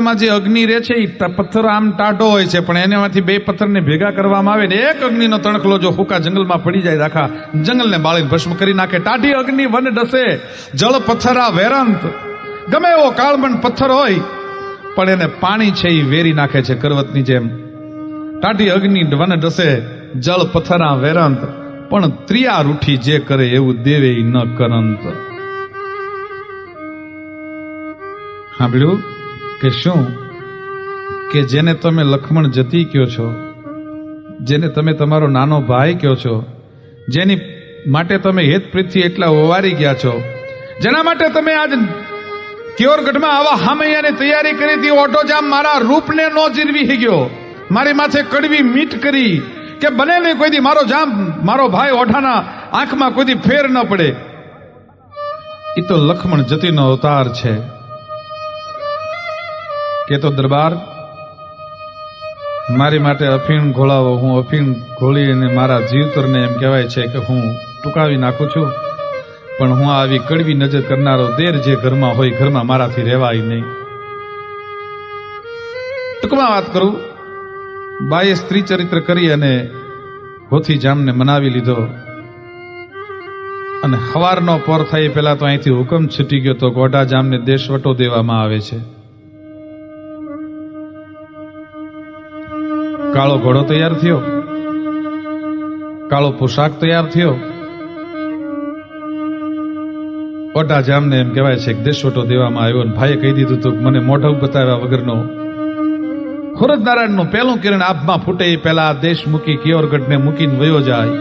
માં જે અગ્નિ રહે છે એ પથ્થર આમ ટાઢો હોય છે, પણ એનામાંથી બે પથ્થરને ભેગા કરવામાં આવે ને એક અગ્નિનો તણખલો જો હુકા જંગલમાં પડી જાય, આખા જંગલને બાળીને ભસ્મ કરી નાખે. ટાઢી અગ્નિ વન ડસે, જળ પથ્થરા વેરંત. ગમે એવો કાળમણ પથ્થર હોય, પણ એને પાણી છે એ વેરી નાખે છે કરવતની જેમ. ટાઢી અગ્નિ વન ડસે, જળ પથ્થરા વેરંત. પણ ત્રિયા રૂઠી જે કરે એવું દેવે ન કરંત. સાંભળ્યું? કે શું? કે જેને તમે લક્ષ્મણ જતી કયો છો? જેને તમે તમારો નાનો ભાઈ કયો છો? જેની માટે તમે હેત પ્રીતથી એટલા ઓવારી ગયા છો? જેના માટે તમે આજ કિયોરગઢમાં આવા હામૈયાની તૈયારી કરી હતી ઓટો જામ મારા રૂપને નો જીરવી ગયો મારી માથે કડવી મીટ કરી કે બને નહીં કોઈ દી મારો જામ, મારો ભાઈ ઓઠાના આંખમાં કોઈ દી ફેર ન પડે. એ તો લક્ષ્મણ જતીનો અવતાર છે. કે તો દરબાર, મારી માટે અફીણ ઘોળાવો હું અફીણ ઘોળી અને મારા જીવતરને એમ કહેવાય છે કે હું ટૂંકાવી નાખું છું, પણ હું આવી કડવી નજર કરનારો દેર જે ઘરમાં હોય, ઘરમાં મારાથી રહેવાય નહીં. ટૂંકમાં વાત કરું, બાએ સ્ત્રી ચરિત્ર કરી અને હોથી જામને મનાવી લીધો. અને હવારનો પોર થાય પહેલાં તો અહીંથી હુકમ છૂટી ગયો તો ગોઢા જામને દેશવટો દેવામાં આવે છે. કાળો ઘોડો તૈયાર થયો? કાળો પોશાક તૈયાર થયો? ઓટા જામને એમ કહેવાય છે કે દેશવટો દેવામાં આવ્યો અને ભાઈએ કહી દીધું હતું મને મોઢવ બતાવ્યા વગરનો ખોરજ નારાયણનું પહેલું કિરણ આપમાં ફૂટે એ પહેલા દેશ મૂકી કિયોરગઢને મૂકીને વયો જાય.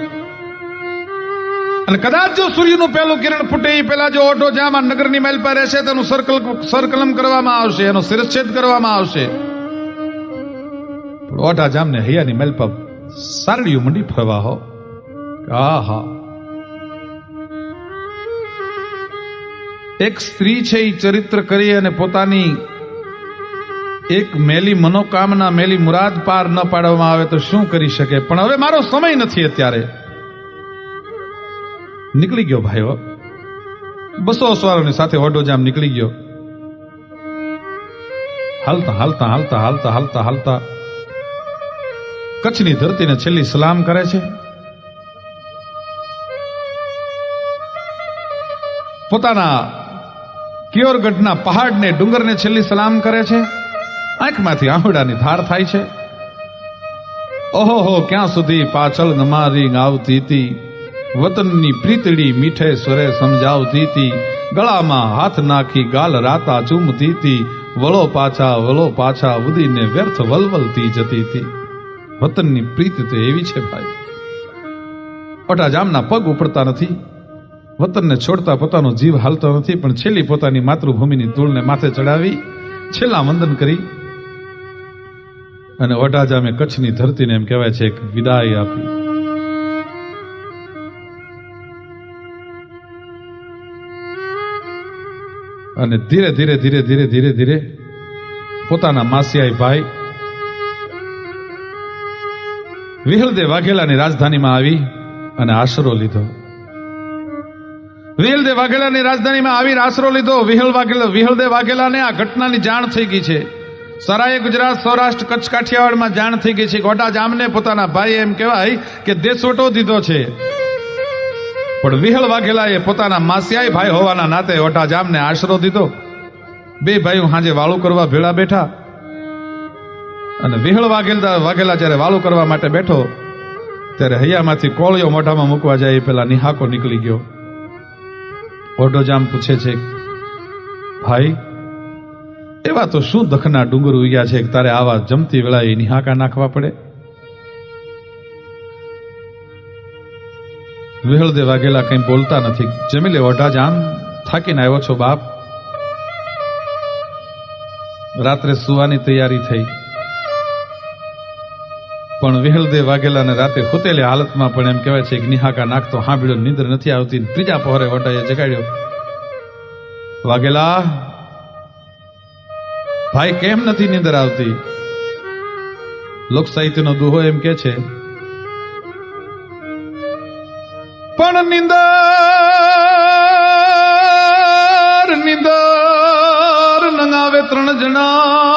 અને કદાચ જો સૂર્યનું પહેલું કિરણ ફૂટે એ પહેલા જો ઓટો જામાં નગરની માઇલ પર રહેશે તેનું સર્કલ સર્કલમ કરવામાં આવશે, એનો શિરચ્છેદ કરવામાં આવશે. ઓઢા જામને હૈયાની મેલ પર સારડીયું મંડી ફરવા હો. આહા. એક સ્ત્રી છે એ ચરિત્ર કરી અને પોતાની એક મેલી મનોકામના મેલી મુરાદ પાર ન પાડવામાં આવે તો શું કરી શકે? પણ હવે મારો સમય નથી અત્યારે. નીકળી ગયો ભાઈઓ બસો સવારોની સાથે ઓઢો જામ નીકળી ગયો. હાલતા હાલતા હાલતા હાલતા હાલતા હાલતા. કચ્છની ધરતીને છેલ્લી સલામ કરે છે. પોતાના કિયોરગઢના પહાડને, ડુંગરને છેલ્લી સલામ કરે છે. આંખમાંથી આહુડાની ધાર થાય છે. ઓહો ક્યાં સુધી પાછળ નમારી આવતી હતી? વતનની પ્રીતડી મીઠે સ્વરે સમજાવતી હતી. ગળામાં હાથ નાખી ગાલ રાતા ચૂમતી હતી. વળો પાછા વળો પાછા ઉદીને વ્યર્થ વલવલતી જતી હતી. વતનની પ્રીત તો એવી છે ભાઈ. ઓટા જામના પગ ઉપડતા નથી. વતનને છોડતા પોતાનો જીવ હાલતો નથી, પણ છેલ્લી પોતાની માતૃભૂમિની ધૂળને માથે ચડાવી છેલ્લા વંદન કરી. અને ઓઢાજામે કચ્છની ધરતીને એમ કહેવાય છે એક વિદાય આપી. અને ધીરે ધીરે ધીરે ધીરે ધીરે ધીરે પોતાના માસિયાઈ ભાઈ વિહલદેવ વાઘેલાની રાજધાનીમાં આવી અને આશરો લીધો. વિહલદે વાઘેલાની રાજધાનીમાં આવી આશરો લીધો. વિહલ વાઘેલા વિહલદે વાઘેલાને આ ઘટનાની જાણ થઈ ગઈ છે. સરાય ગુજરાત સૌરાષ્ટ્ર કચ્છ કાઠિયાવાડમાં જાણ થઈ ગઈ છે. ગોટા જામને પોતાના ભાઈ એમ કહેવાય કે દેશવટો દીધો છે. પણ વિહળ વાઘેલાએ પોતાના માસિયાઈ ભાઈ હોવાના નાતે ઓટા જામને આશરો દીધો. બે ભાઈઓ સાંજે વાળું કરવા ભેળા બેઠા. અને વિહળ વાઘેલા વાઘેલા જ્યારે વાળું કરવા માટે બેઠો, ત્યારે હૈયામાંથી કોળિયો મોઢામાં મૂકવા જાય પેલા નિહાકો નીકળી ગયો. ઓઢો જામ પૂછે છે, ભાઈ, એવા તો શું દખના ડુંગર ઉગ્યા છે તારે આવા જમતી વેળાએ નિહાકા નાખવા પડે? વિહળદે વાઘેલા કંઈ બોલતા નથી. જમીલે ઓઢા જામ થાકીને આવ્યો છો બાપ. રાત્રે સુવાની તૈયારી થઈ. પણ વિહલદેવ વાઘેલાને રાતે હોતેલી હાલતમાં પણ એમ કહેવાય છે કે નિહાકા નાખતો હાંભળ્યો, નિંદ્ર નથી આવતી ત્રીજા પહોરે ઓટાએ જગાડ્યો. વાઘેલા, ભાઈ કેમ નથી નીંદર આવતી? લોક સાહિત્યનો દુહો એમ કે છે, પણ નિંદર નિંદર નંગાવે ત્રણ જણા